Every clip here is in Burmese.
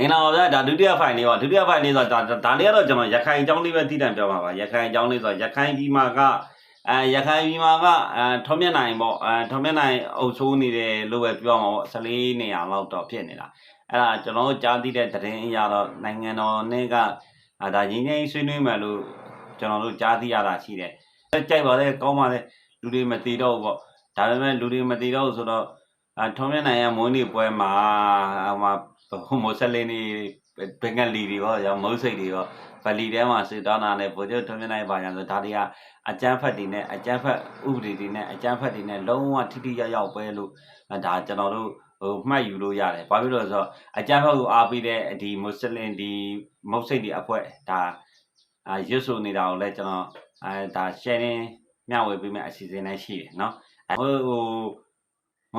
အင်္ဂလာပါဗျာဒါဒုတိယဖိုင်လေးပါဒုတိယဖိုင်လေးဆိုတော့ဒါဒါလေးကတော့ကျွန်တော်ရခိုင်အကြောင်းလေးပဲတည်တံပြောပါပါရခိုင်အကြောင်းလေးဆိုတော့ရခိုင်ဒီမှာကအဲရခိုင်ဒီမှာကအဲထုံးမြတ်နိုင်ပေါ့အဲထုံးမြတ်နိုင်အုပ်ဆိုးနေတယ်လို့ပဲပြောမှာပေါ့14နေရာလောက်တော့ဖြစ်နေတာအဲ့ဒါကျွန်တော်တို့ကြားသိတဲ့သတင်းအရတော့နိုင်ငံတော်နဲ့ကအာဒါငင်းငင်းဆွေးနွေးမယ်လို့ကျွန်တော်တို့ကြားသိရတာရှိတယ်ကြိုက်ပါလေကောင်းပါလေလူတွေမတည်တော့ဘူးပေါ့ဒါပေမဲ့လူတွေမတည်တော့ဘူးဆိုတော့အထုံးမြတ်နိုင်ရဲ့မွေးနေ့ပွဲမှာဟိုမှာ ဟိုမိုဆလင်းနေဘင်္ဂလီတွေရောရောမုတ်စိတ်တွေရောဗလီထဲမှာစစ်တောင်းတာနဲ့ဗိုလ်ချုပ်ထွန်းမြတ်နိုင်ပါညာဆိုဒါတွေကအကြမ်းဖက်တွေနဲ့အကြမ်းဖက်ဥပဒေတွေနဲ့အကြမ်းဖက်တွေနဲ့လုံးဝထိထိရောက်ရောက်ပဲလို့ဒါကျွန်တော်တို့ဟိုမှတ်ယူလို့ရတယ်။ဘာဖြစ်လို့လဲဆိုတော့အကြမ်းဖက်ကိုအားပေးတဲ့ဒီမွတ်စလင်ဒီမုတ်စိတ်တွေအဖွဲ့ဒါအာရွတ်ဆိုနေတာကိုလည်းကျွန်တော်အဲဒါ sharing မျှဝေပေးမယ့်အစီအစဉ်လည်းရှိတယ်เนาะဟိုဟို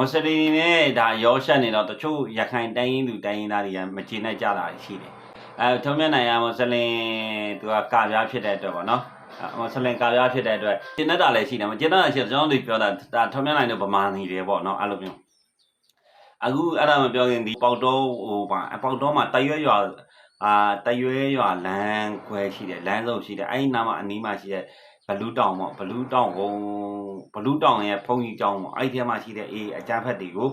မွတ်စလင်နဲ့ဒါရောရှက်နေတော့တချို့ရခိုင်တိုင်းရင်းသူတိုင်းရင်းသားတွေကမကျေနပ်ကြတာရှိတယ်။အဲထုံးမြတ်နိုင်ရမွတ်စလင်သူကကာပြားဖြစ်တဲ့အတွက်ပေါ့နော်။မွတ်စလင်ကာပြားဖြစ်တဲ့အတွက်ကျေနပ်တာလည်းရှိတယ်မကျေနပ်တာရှိတယ်ကျွန်တော်တို့ပြောတာဒါထုံးမြတ်နိုင်တို့ဗမာနေတယ်ပေါ့နော်အဲ့လိုမျိုးအခုအဲ့ဒါမပြောရင်ဒီပေါတော့ဟိုပါအပေါတော့မှာတရွဲရွာအာတရွဲရွာလမ်းခွဲရှိတယ်လမ်းစုံရှိတယ်အဲ့ဒီနားမှာအနီးမှာရှိတဲ့ဘလူးတောင်ပေါ့ဘလူးတောင်ဟို ဘလူးတောင်ရဲ့ဖုန်ကြီးကျောင်းပေါ့အဲ့ဒီထဲမှာရှိတဲ့အေးအကြမ်းဖက်တွေကို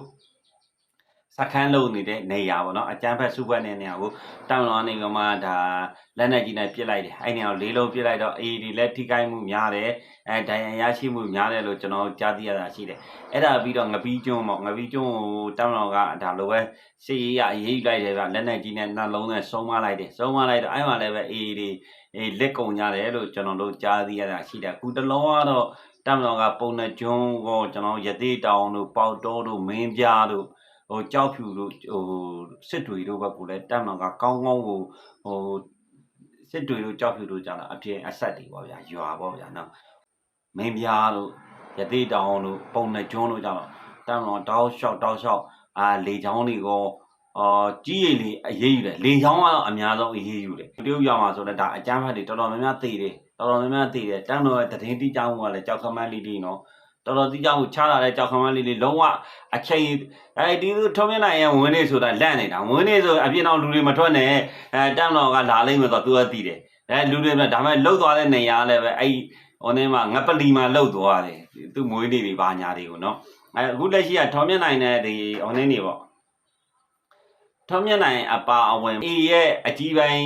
စခန်းလုံးနေတဲ့နေရာပေါ့နော်အကြမ်းဖက်စုဘက်နေတဲ့နေရာကိုတောင်လောနေကမှဒါလက်နဲ့ကြီးနဲ့ပြစ်လိုက်တယ်အဲ့ဒီနေရာကိုလေးလုံးပြစ်လိုက်တော့အေးဒီလက်ထိကိုင်းမှုများတယ်အဲဒဏ်ရာရရှိမှုများတယ်လို့ကျွန်တော်ကြားသိရတာရှိတယ်အဲ့ဒါပြီးတော့ငပီးကျွန်းပေါ့ငပီးကျွန်းကိုတောင်လောကဒါလိုပဲစစ်ရေးရအရေးယူလိုက်တယ်ဗျလက်နဲ့ကြီးနဲ့နှလုံးနဲ့ဆုံးမလိုက်တယ်ဆုံးမလိုက်တော့အဲ့မှာလည်းပဲအေးဒီအေးလက်ကုံကြတယ်လို့ကျွန်တော်တို့ကြားသိရတာရှိတယ်အခုတလုံးကတော့ တမတော်ကပုံနဲ့ကျွန်းကိုကျွန်တော်ရသေးတောင်တို့ပေါတောတို့မင်းပြားတို့ဟိုကြောက်ဖြူတို့ဟိုစစ်တွေတို့ဘက်ကလည်းတမတော်ကကောင်းကောင်းကိုဟိုစစ်တွေတို့ကြောက်ဖြူတို့ကြတာအပြင်အဆက်တွေပေါ့ဗျာရွာပေါ့ဗျာနော်မင်းပြားတို့ရသေးတောင်တို့ပုံနဲ့ကျွန်းတို့ကြတော့တမတော်တောက်လျှောက်တောက်လျှောက်အာလေချောင်းတွေကိုအော်ကြီးရည်လေးအရေးယူတယ်လေချောင်းကတော့အများဆုံးအရေးယူတယ်တရုတ်ရောက်မှာဆိုတော့ဒါအကျန်းဖတ်တွေတော်တော်များများသိတယ် တော်တော်များများသိတယ်တန်းတော်ရဲ့တည်င်းတိကြောင်းကလည်းကြောက်ခမန်းလေးလေးနော်တော်တော်တိကြောင်းကိုချလာတဲ့ကြောက်ခမန်းလေးလေးလုံးဝအချိန်အဲဒီထုံးမြနိုင်ရဲ့ဝင်နေဆိုတာလန့်နေတာဝင်နေဆိုအပြင်အောင်လူတွေမထွက်နဲ့အဲတန်းတော်ကလာလိမ့်မယ်ဆိုတော့သူကသိတယ်အဲလူတွေဒါပေမဲ့လှုပ်သွားတဲ့နေရာလည်းပဲအဲ့ဟိုနေမှာငပလီမှာလှုပ်သွားတယ်သူမွေးနေတွေပါညာတွေကိုနော်အဲအခုလက်ရှိကထုံးမြနိုင်တဲ့ဒီဟိုနေနေပေါ့ထုံးမြတ်နိုင်အပါအဝင်အေရဲ့အကြီးပိုင်း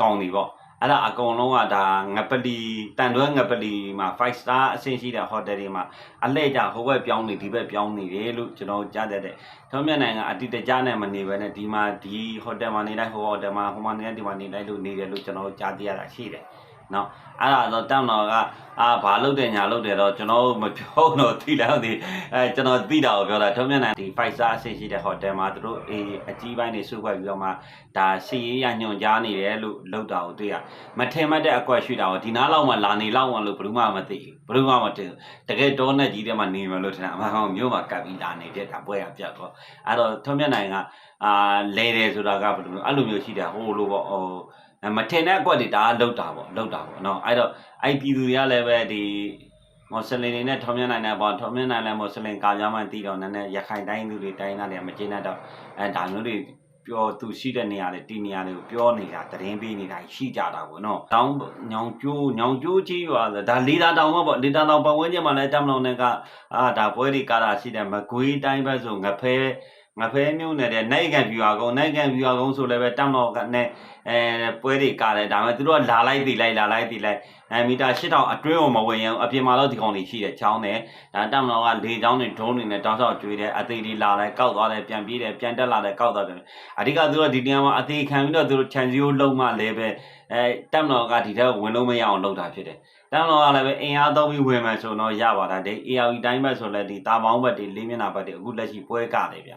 ကောင်းနေပေါ့ အဲ့ဒါအကုန်လုံးကဒါငပလီတန်တွဲငပလီမှာ5 star အဆင့်ရှိတဲ့ hotel တွေမှာအလှည့်ကြဟိုဘက်ပြောင်းနေဒီဘက်ပြောင်းနေတယ်လို့ကျွန်တော်ကြားတတ်တယ်ထုံးမြတ်နိုင်ကအတိတကျနဲ့မနေဘဲနဲ့ဒီမှာဒီ hotel မှာနေလိုက်ဟို hotel မှာဟိုမှာနေလိုက်ဒီမှာနေလိုက်လို့နေတယ်လို့ကျွန်တော်ကြားသိရတာရှိတယ် နော်အဲ့ဒါတော့တမ်တော်ကအာဘာလုပ်တယ်ညာလုပ်တယ်တော့ကျွန်တော်မပြောတော့သိလားဒီအဲကျွန်တော်သိတာကိုပြောတာထုံးမြတ်နိုင်ဒီ5 star အဆင့်ရှိတဲ့ hotel မှာသူတို့အေးအကြီးပိုင်းတွေစုဖွဲ့ပြီးတော့မှဒါစီရေးရညွန်ကြားနေတယ်လို့လုပ်တာကိုတွေ့ရမထင်မှတ်တဲ့အကွက်ရှိတာကိုဒီနားလောက်မှလာနေလောက်မှလို့ဘယ်သူမှမသိဘူးဘယ်သူမှမသိဘူးတကယ်တောနဲ့ကြီးထဲမှာနေမယ်လို့ထင်တာအမှန်ကောင်မျိုးမှာကပ်ပြီးလာနေပြတာပွဲရပြတ်တော့အဲ့တော့ထုံးမြတ်နိုင်က အာလဲတယ်ဆိုတာကဘယ်လိုမျိုးအဲ့လိုမျိုးရှိတာဟိုလိုပေါ့ဟိုမထင်တဲ့အကွက်တွေဒါကလောက်တာပေါ့လောက်တာပေါ့နော်အဲ့တော့အဲ့ပြည်သူတွေကလည်းပဲဒီမွတ်စလင်တွေနဲ့ထောင်မြနိုင်တဲ့ပေါ့ထောင်မြနိုင်တဲ့မွတ်စလင်ကာပြားမှတီးတော့နည်းနည်းရခိုင်တိုင်းသူတွေတိုင်းသားတွေကမကျေနပ်တော့အဲဒါမျိုးတွေပြောသူရှိတဲ့နေရာတွေတီနေရာတွေကိုပြောနေတာသတင်းပေးနေတာရှိကြတာပေါ့နော်။တောင်းညောင်ကျိုးညောင်ကျိုးကြီးရွာဆိုဒါလေတာတောင်ပေါ့လေတာတောင်ပတ်ဝန်းကျင်မှာလည်းတမလောင်နဲ့ကအာဒါပွဲတွေကားတာရှိတယ်မကွေးတိုင်းဘက်ဆိုငဖဲ ငဖဲမျိုးနဲ့တဲ့နိုင်ကန်ပြူအောင်နိုင်ကန်ပြူအောင်ဆိုလည်းပဲတမလောင်ကနဲ့အဲပွဲတွေကားတယ်ဒါပေမဲ့သူတို့ကလာလိုက်တီလိုက်လာလိုက်တီလိုက်အဲမီတာ8000အတွင်းကိုမဝင်ရအောင်အပြင်မှာတော့ဒီကောင်တွေရှိတယ်ချောင်းတယ်ဒါတမလောင်ကလေချောင်းတွေဒုံးတွေနဲ့တောင်းဆောက်ကျွေးတယ်အသေးလေးလာလိုက်ကောက်သွားတယ်ပြန်ပြေးတယ်ပြန်တက်လာတယ်ကောက်သွားတယ်အဓိကသူတို့ဒီနေရာမှာအသေးခံပြီးတော့သူတို့ခြံစည်းရိုးလုံးမှလည်းပဲအဲတမလောင်ကဒီထက်ဝင်လို့မရအောင်လုပ်တာဖြစ်တယ်တမလောင်ကလည်းပဲအင်အားသုံးပြီးဝင်မယ်ဆိုတော့ရပါတာဒီ ARV တိုင်းဘက်ဆိုလည်းဒီတာပေါင်းဘက်တွေလေးမျက်နှာဘက်တွေအခုလက်ရှိပွဲကတယ်ဗျ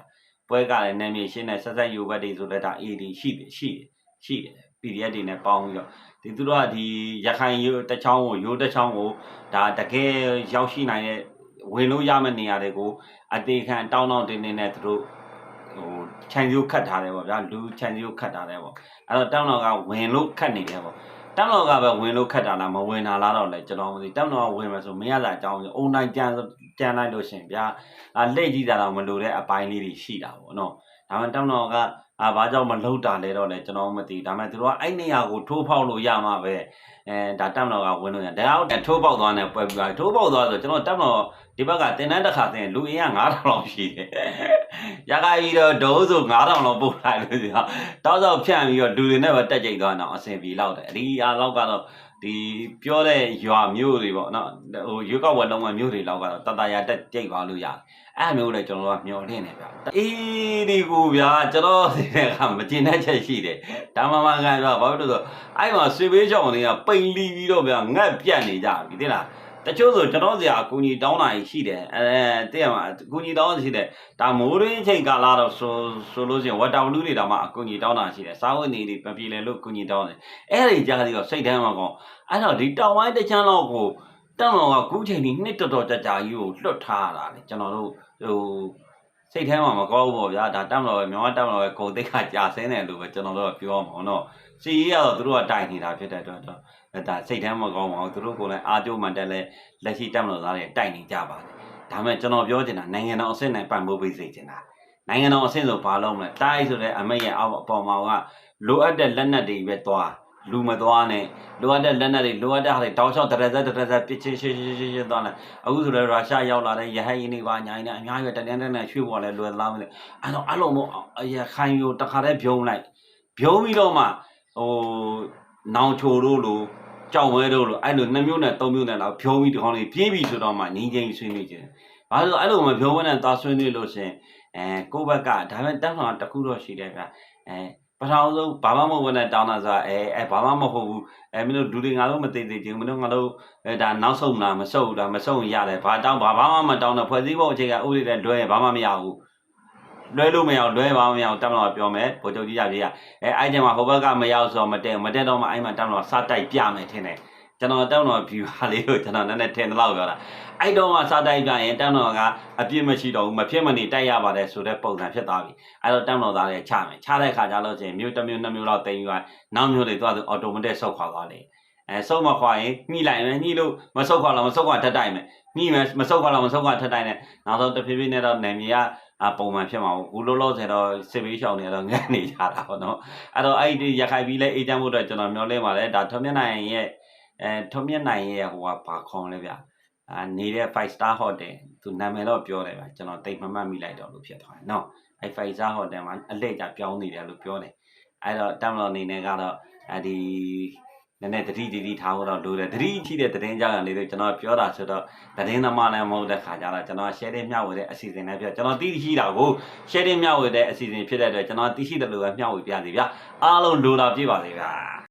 ပွဲကလည်းနာမည်ရှင်းတဲ့ဆက်ဆက်ယူဘက်တွေဆိုလည်းဒါ AD ရှိတယ်ရှိတယ်ရှိတယ် PDF တွေနဲ့ပေါင်းပြီးတော့ဒီသူတို့ကဒီရခိုင်ရိုးတစ်ချောင်းကိုရိုးတစ်ချောင်းကိုဒါတကယ်ရောက်ရှိနိုင်တဲ့ဝင်လို့ရမယ့်နေရာတွေကိုအသေးခံတောင်းတောင်းတင်းတင်းနဲ့သူတို့ဟိုခြံစည်းရိုးခတ်ထားတယ်ပေါ့ဗျာလူခြံစည်းရိုးခတ်ထားတယ်ပေါ့အဲ့တော့တောင်းတော်ကဝင်လို့ခတ်နေတယ်ပေါ့ တောင်းတော်ကပဲဝင်လို့ခတ်တာလားမဝင်တာလားတော့လေကျွန်တော်မသိတောင်းတော်ကဝင်မယ်ဆိုမရတာအကြောင်းအုံတိုင်းကြမ်းကြမ်းလိုက်လို့ရှင်ဗျာအလက်ကြီးတာတော့မလိုတဲ့အပိုင်းလေးတွေရှိတာပေါ့နော်ဒါမှတောင်းတော်က အာဘာကြောင့်မလှုပ်တာလဲတော့လေကျွန်တော်မသိဒါပေမဲ့သူတို့ကအဲ့နေရာကိုထိုးဖောက်လို့ရမှာပဲအဲဒါတက်မတော်ကဝင်လို့ရဒါအောင်ထိုးပေါက်သွားတယ်ပွဲပြီးသွားထိုးပေါက်သွားဆိုကျွန်တော်တက်မတော်ဒီဘက်ကတင်တန်းတစ်ခါတင်လူအင်က9000လောက်ရှိတယ်ရခိုင်ပြီးတော့ဒိုးဆို9000လောက်ပို့လိုက်လို့ဒီဟာတောက်တော့ဖြန့်ပြီးတော့လူတွေနဲ့ပဲတက်ကြိတ်သွားတော့အဆင်ပြေလောက်တယ်အဒီအားလောက်ကတော့ဒီပြောတဲ့ရွာမျိုးတွေပေါ့နော်ဟိုရွေးကောက်ဝယ်လုံးဝမျိုးတွေလောက်ကတော့တတရာတက်ကြိတ်သွားလို့ရတယ် အဲ့မျိုးလေကျွန်တော်ကမျောလင့်နေဗျအေးဒီကိုဗျာကျွန်တော်ဒီကမကျင်တဲ့ချက်ရှိတယ်ဒါမှမကန်တော့ဘာလို့လဲဆိုအဲ့မှာဆွေပေးချောင်းတွေကပိန်လီပြီးတော့ဗျာငတ်ပြတ်နေကြပြီသိလားတချို့ဆိုကျွန်တော်စရာအကူကြီးတောင်းတာရှိတယ်အဲတည့်ရမှာအကူကြီးတောင်းရှိတယ်ဒါမိုးရင်းချိန်ကာလတော့ဆိုဆိုလို့ရှိရင်ဝတ်တာဘလူးတွေတောင်မှအကူကြီးတောင်းတာရှိတယ်စားဝတ်နေတွေပပြေလေလို့ကူကြီးတောင်းတယ်အဲ့ဒီကြားပြီးတော့စိတ်ထဲမှာကောအဲ့တော့ဒီတောင်ဝိုင်းတစ်ချမ်းလောက်ကို တောင်တော်ကကူးချိန်ကြီးနှစ်တော်တော်ကြာကြာကြီးကိုလွတ်ထားရတာလေကျွန်တော်တို့ဟိုစိတ်ထဲမှာမကောင်းဘူးပေါ့ဗျာဒါတောင်တော်ပဲမြန်မာတောင်တော်ပဲကိုယ်သိက္ခာကြာဆင်းတယ်လို့ပဲကျွန်တော်တို့ကပြောမှာပေါ့နော်စီရီကတော့သူတို့ကတိုင်နေတာဖြစ်တဲ့အတွက်တော့ဒါစိတ်ထဲမှာကောင်းပါဘူးသူတို့ကလည်းအာကျိုးမှန်တယ်လဲလက်ရှိတောင်တော်သားတွေတိုင်နေကြပါတယ်ဒါမဲ့ကျွန်တော်ပြောချင်တာနိုင်ငံတော်အဆင့်နဲ့ပံ့ပိုးပေးစေချင်တာနိုင်ငံတော်အဆင့်ဆိုဘာလို့မလဲတိုင်းဆိုတဲ့အမေရဲ့အောက်အပေါ်မှာကလိုအပ်တဲ့လက်နက်တွေပဲသွား လူမသွားနဲ့လိုအပ်တဲ့လက်နက်တွေလိုအပ်တဲ့ဟာတွေတောင်းလျှောက်တရဇက်တရဇက်ပစ်ချင်းရှင်းရှင်းရှင်းရှင်းသွားလိုက်အခုဆိုလည်းရုရှားရောက်လာတဲ့ရဟတ်ရင်တွေပါညာရင်နဲ့အများကြီးပဲတန်းတန်းတန်းရွှေ့ပေါ်လဲလွယ်လားမလဲအဲ့တော့အဲ့လိုမျိုးရခိုင်ယူတခါတည်းပြုံးလိုက်ပြုံးပြီးတော့မှဟိုနောင်ချိုတို့လိုကြောက်ဝဲတို့လိုအဲ့လိုနှစ်မျိုးနဲ့သုံးမျိုးနဲ့တော့ဖြုံးပြီးဒီကောင်းလေးပြေးပြီးဆိုတော့မှငင်းချင်းဆွေးနွေးခြင်းဘာလို့အဲ့လိုမဖြုံးဝဲနဲ့သွားဆွေးနွေးလို့ရှင်အဲကိုယ့်ဘက်ကဒါပေမဲ့တက်ဆောင်တစ်ခုတော့ရှိတယ်ဗျအဲ ပထမဆုံးဘာမှမဟုတ်ဘဲနဲ့တောင်းတာဆိုတာအဲအဲဘာမှမဟုတ်ဘူးအဲမင်းတို့လူတွေငါတို့မသိသေးဘူးမင်းတို့ငါတို့အဲဒါနောက်ဆုံးလားမဆုံးဘူးလားမဆုံးရင်ရတယ်ဘာတောင်းဘာဘာမှမတောင်းတော့ဖွဲ့စည်းပုံအခြေခံဥပဒေနဲ့လွဲရင်ဘာမှမရဘူးလွဲလို့မရအောင်လွဲဘာမှမရအောင်တက်မလို့ပြောမယ်ဗိုလ်ချုပ်ကြီးရပြေးရအဲအဲ့ကျမှဟိုဘက်ကမရောက်ဆိုတော့မတက်မတက်တော့မှအဲ့မှာတက်မလို့စတိုက်ပြမယ်ထင်တယ် ကျွန်တော်တက်မလို့ view ဟာလေးကိုကျွန်တော်နည်းနည်းထင်တယ်လို့ပြောတာအဲ့တော့မှစတိုက်ပြရင်တက်မလို့ကအပြစ်မရှိတော့ဘူးမဖြစ်မနေတိုက်ရပါတယ်ဆိုတဲ့ပုံစံဖြစ်သွားပြီအဲ့တော့တက်မလို့သားလည်းချမယ်ချတဲ့ခါကျလို့ချင်းမြို့တစ်မြို့နှစ်မြို့လောက်တင်ယူရနောက်မြို့တွေသွားဆို automatic ဆုတ်ခွာသွားတယ်အဲဆုတ်မခွာရင်ညှိလိုက်မယ်ညှိလို့မဆုတ်ခွာလို့မဆုတ်ခွာထက်တိုက်မယ်ညှိမယ်မဆုတ်ခွာလို့မဆုတ်ခွာထက်တိုက်နဲ့နောက်ဆုံးတဖြည်းဖြည်းနဲ့တော့နယ်မြေကအပုံမှန်ဖြစ်မှာပေါ့ဘူးလုံးလုံးဆယ်တော့စစ်ပေးရှောင်နေတော့ငတ်နေကြတာပေါ့နော်အဲ့တော့အဲ့ဒီရခိုင်ပြည်လဲအေးချမ်းဖို့အတွက်ကျွန်တော်မျှော်လင့်ပါတယ်ဒါထွန်းမြတ်နိုင်ရဲ့ အဲထွန်းမြတ်နိုင်ရဲ့ဟိုကဘာခေါ်လဲဗျအာနေတဲ့5 star hotel သူနာမည်တော့ပြောတယ်ဗျကျွန်တော်တိတ်မမှတ်မိလိုက်တော့လို့ဖြစ်သွားတယ်နော်အဲ့5 star hotel မှာအလှည့်ကြပြောင်းနေတယ်လို့ပြောတယ်အဲ့တော့တမ်လော်အနေနဲ့ကတော့အဒီနည်းနည်းတတိတတိထားဖို့တော့လိုတယ်တတိရှိတဲ့သတင်းကြောင်းလေးတွေကျွန်တော်ပြောတာဆိုတော့သတင်းသမားလည်းမဟုတ်တဲ့ခါကြတော့ကျွန်တော် share မျှဝေတဲ့အစီအစဉ်နဲ့ပြကျွန်တော်တိတိရှိတာကို share မျှဝေတဲ့အစီအစဉ်ဖြစ်တဲ့အတွက်ကျွန်တော်တိရှိတယ်လို့ပဲမျှဝေပြစီဗျာအားလုံးလိုတာပြည့်ပါစေဗျာ